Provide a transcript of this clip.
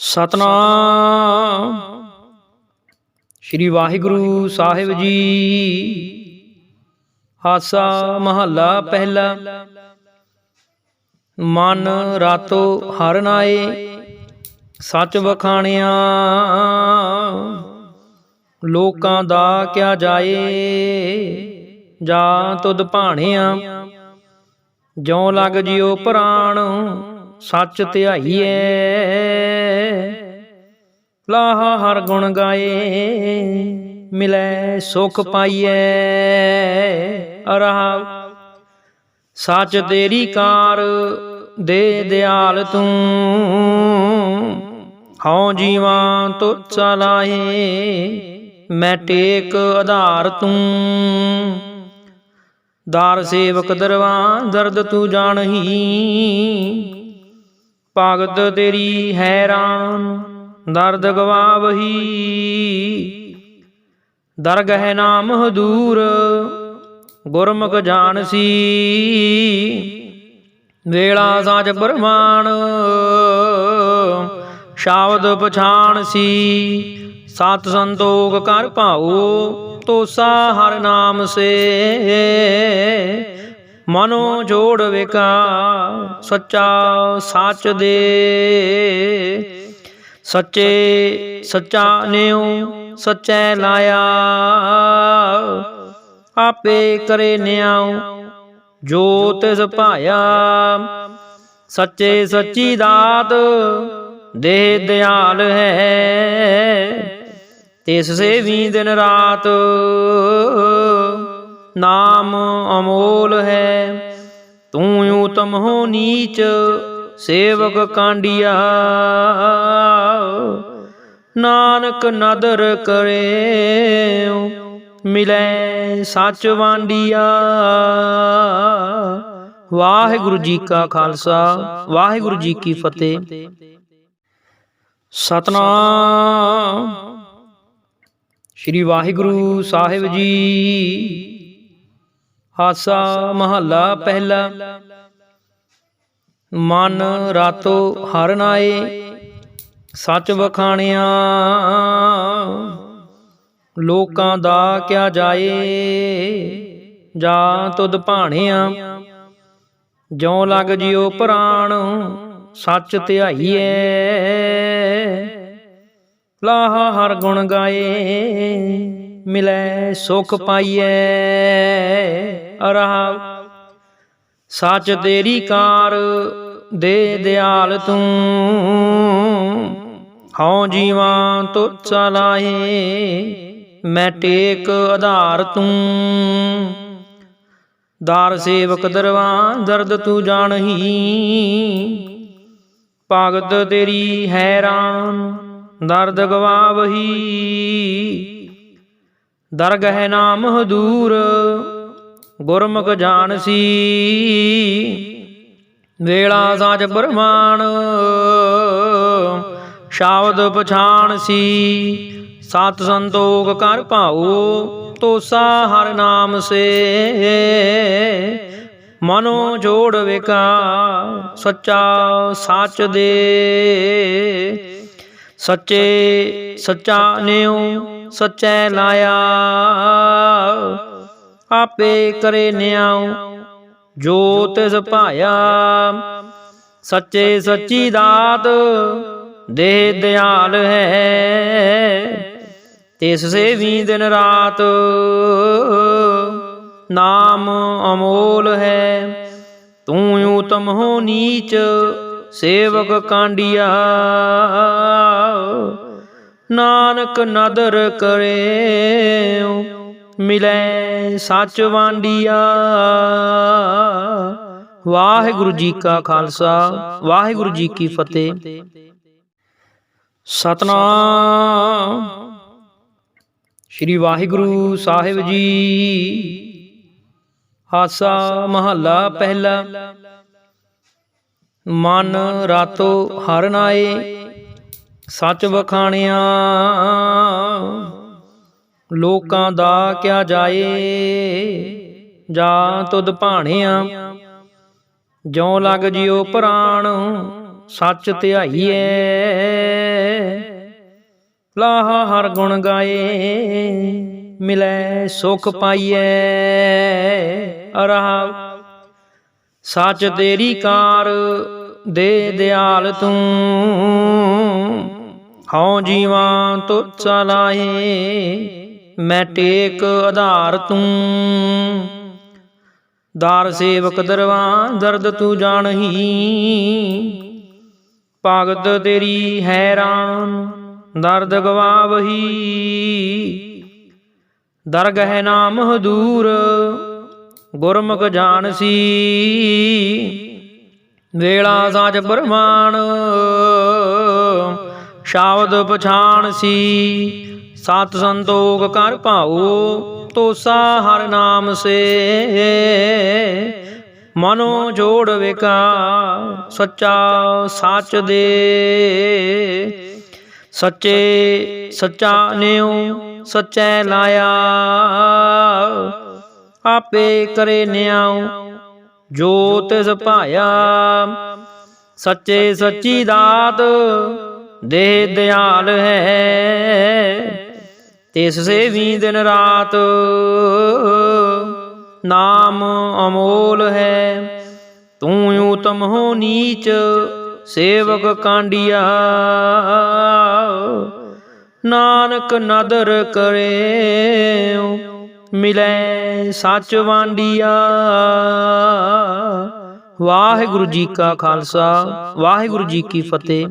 ਸਤਨਾਮ। ਸ੍ਰੀ ਵਾਹਿਗੁਰੂ ਸਾਹਿਬ ਜੀ। ਆਸਾ ਮਹੱਲਾ ਪਹਿਲਾ। ਮਨ ਰਾਤੋ ਹਰ ਨਾਏ, ਸੱਚ ਵਖਾਣਿਆ। ਲੋਕਾਂ ਦਾ ਕਿਆ ਜਾਏ, ਜਾ ਤੁਧ ਭਾਣਿਆ। ਜਿਉ ਲਗ ਜਿਉ ਪ੍ਰਾਣ ਸੱਚ ਧਿਆਈਐ। ਲਾਹਾ ਹਰ ਗੁਣ ਗਾਏ, ਮਿਲੈ ਸੁਖ ਪਾਈਐ। ਅਰਹਾ, ਸੱਚ ਤੇਰੀ ਕਾਰ ਦੇ ਦਿਆਲ ਤੂੰ, ਹਉ ਜੀਵਾਂ ਤੋ ਚਲਾਏ ਮੈਂ ਟੇਕ ਆਧਾਰ ਤੂੰ। ਦਾਰ ਸੇਵਕ ਦਰਵਾ ਦਰਦ ਤੂੰ ਜਾਣਹੀ ਭਗਤ ਤੇਰੀ ਹੈਰਾਨ ਦਰਦ ਗਵਾਵਹੀ। ਦਰਗਹਿ ਨਾਮ ਹਦੂਰ, ਗੁਰਮੁਖ ਜਾਣਸੀ। ਵੇਲਾ ਸਾਚ ਪਰਮਾਨ ਸ਼ਬਦ ਪਛਾਣਸੀ। ਸਤ ਸੰਤੋਖ ਕਰ ਭਾਉ, ਤੋਸਾ ਹਰ ਨਾਮ ਸੇ। ਮਨੋ ਜੋੜ ਵਿਕਾ ਸੱਚਾ ਸੱਚ ਦੇ। ਸੱਚੇ ਸੱਚਾ ਨਿਉ, ਸੱਚੈ ਲਾਇਆ। ਆਪੇ ਕਰੇ ਨਿਆਉ, ਜੋ ਤਿਸ ਭਾਇਆ। ਸੱਚੇ ਸੱਚੀ ਦਾਤ ਦੇ ਦਿਆਲ ਹੈ। ਤਿਸ ਸੇਵੀ ਦਿਨ ਰਾਤ, ਨਾਮ ਅਮੋਲ ਹੈ। ਤੂੰ ਨੀਚ, ਸੇਵਕ ਕਾਂਡੀਆ। ਨਾਨਕ ਨਦਰ ਕਰੇ ਮਿਲੈ ਸੱਚ ਵਾਂਡੀਆ। ਵਾਹਿਗੁਰੂ ਜੀ ਕਾ ਖਾਲਸਾ, ਵਾਹਿਗੁਰੂ ਜੀ ਕੀ ਫਤਿਹ। ਸਤਨਾਮ। ਸ੍ਰੀ ਵਾਹਿਗੁਰੂ ਸਾਹਿਬ ਜੀ ਆਸਾ ਮਹੱਲਾ ਪਹਿਲਾ। ਮਨ ਰਾਤੋ ਹਰ ਨਾਏ, ਸੱਚ ਵਖਾਣਿਆ। ਲੋਕਾਂ ਦਾ ਕਿਆ ਜਾਏ, ਜਾ ਤੁਧ ਭਾਣਿਆ। ਜਿਉ ਲਗ ਜਿਉ ਪ੍ਰਾਣ, ਸੱਚ ਧਿਆਈਐ। ਲਾਹਾ ਹਰ ਗੁਣ ਗਾਏ, ਮਿਲੈ ਸੁਖ ਪਾਈਐ। ਅਰਹਾ ਸੱਚ ਤੇਰੀ ਕਾਰ ਦੇ ਦਿਆਲ ਤੂੰ। ਹਉ ਜੀਵਾਂ ਤੋ ਚਲਾਏ ਮੈਂ ਟੇਕ ਆਧਾਰ ਤੂੰ। ਦਾਰ ਸੇਵਕ ਦਰਵਾ ਦਰਦ ਤੂੰ ਜਾਣਹੀ। ਭਗਤ ਤੇਰੀ ਹੈਰਾਨ ਦਰਦ ਗਵਾਵਹੀ ਦਰਗਹਿ ਨਾਮ ਹਦੂਰ ਗੁਰਮੁਖ ਜਾਣਸੀ ਵੇਲਾ ਸਾਚ ਪਰਮਾਨ ਸ਼ਬਦ ਪਛਾਣਸੀ ਸਤ ਸੰਤੋਖ ਕਰ ਭਾਉ, ਤੋਸਾ ਹਰ ਨਾਮ ਸੇ। ਮਨੋ ਜੋੜ ਵਿਕਾ ਸੱਚਾ ਸੱਚ ਦੇ। ਸੱਚੇ ਸੱਚਾ ਨਿਉ, ਸੱਚੈ ਲਾਇਆ। ਆਪੇ ਕਰੇ ਨਿਆਉ ਜੋ ਤਿਸ ਭਾਇਆ। ਸੱਚੇ ਸੱਚੀ ਦਾਤ ਦੇ ਦਿਆਲ ਹੈ। ਤਿਸ ਸੇਵੀ ਦਿਨ ਰਾਤ ਨਾਮ ਅਮੋਲ ਹੈ। ਤੂੰ ਉਤਮ ਹੋ ਨੀਚ, ਸੇਵਕ ਕਾਂਡੀਆ। ਨਾਨਕ ਨਦਰ ਕਰੇ ਮਿਲੈ ਸੱਚ ਵਾਂਡੀਆ। ਵਾਹਿਗੁਰੂ ਜੀ ਕਾ ਖਾਲਸਾ, ਵਾਹਿਗੁਰੂ ਜੀ ਕੀ ਫਤਿਹ। ਸਤਨਾਮ। ਸ੍ਰੀ ਵਾਹਿਗੁਰੂ ਸਾਹਿਬ ਜੀ। ਹਾਸਾ ਮਹੱਲਾ ਪਹਿਲਾ। ਮਨ ਰਾਤੋ ਹਰ ਨਾਏ ਸੱਚ ਵਖਾਣਿਆ। ਲੋਕਾਂ ਦਾ ਕਿਆ ਜਾਏ? ਜਾਂ ਤੁਧ ਭਾਣਿਆ, ਜਿਉ ਲਗ ਜਿਉ ਪ੍ਰਾਣ, ਸੱਚ ਧਿਆਈਐ। ਲਾਹਾ ਹਰ ਗੁਣ ਗਾਏ, ਮਿਲੈ ਸੁਖ ਪਾਈਐ। ਅਰਹਾ, ਸੱਚ ਤੇਰੀ ਕਾਰ ਦੇ ਦਿਆਲ ਤੂੰ, ਹਉ ਜੀਵਾਂ ਤੋ ਚਲਾਏ ਮੈਂ ਟੇਕ ਆਧਾਰ ਤੂੰ। ਦਾਰ ਸੇਵਕ ਦਰਵਾ, ਦਰਦ ਤੂੰ ਜਾਣਹੀ। ਭਗਤ ਤੇਰੀ ਹੈਰਾਨ ਦਰਦ ਗਵਾਵਹੀ। ਦਰਗਹਿ ਨਾਮ ਹਦੂਰ, ਗੁਰਮੁਖ ਜਾਣਸੀ। ਵੇਲਾ ਸਾਜ ਪਰਮਾਨ ਸ਼ਬਦ ਪਛਾਣ ਸੀ ਸਤ ਸੰਤੋਖ ਕਰ ਭਾਉ, ਤੋਸਾ ਹਰ ਨਾਮ ਸੇ। ਮਨੋ ਜੋੜ ਵਿਕਾ ਸੱਚਾ ਸੱਚ ਦੇ। ਸੱਚੇ ਸੱਚਾ ਨਿਉ, ਸੱਚੈ ਲਾਇਆ। ਆਪੇ ਕਰੇ ਨਿਆਉ, ਜੋ ਤਿਸ ਭਾਇਆ। ਸੱਚੇ ਸੱਚੀ ਦਾਤ ਦੇ ਦਿਆਲ ਹੈ। ਤਿਸ ਸੇਵੀ ਦਿਨ ਰਾਤ ਨਾਮ ਅਮੋਲ ਹੈ। ਤੂੰ ਉਤਮ ਹੋ ਨੀਚ, ਸੇਵਕ ਕਾਂਡੀਆ। ਨਾਨਕ ਨਦਰ ਕਰੇ ਮਿਲੈ ਸੱਚ ਵਾਂਡੀਆ। ਵਾਹਿਗੁਰੂ ਜੀ ਕਾ ਖਾਲਸਾ, ਵਾਹਿਗੁਰੂ ਜੀ ਕੀ ਫਤਿਹ।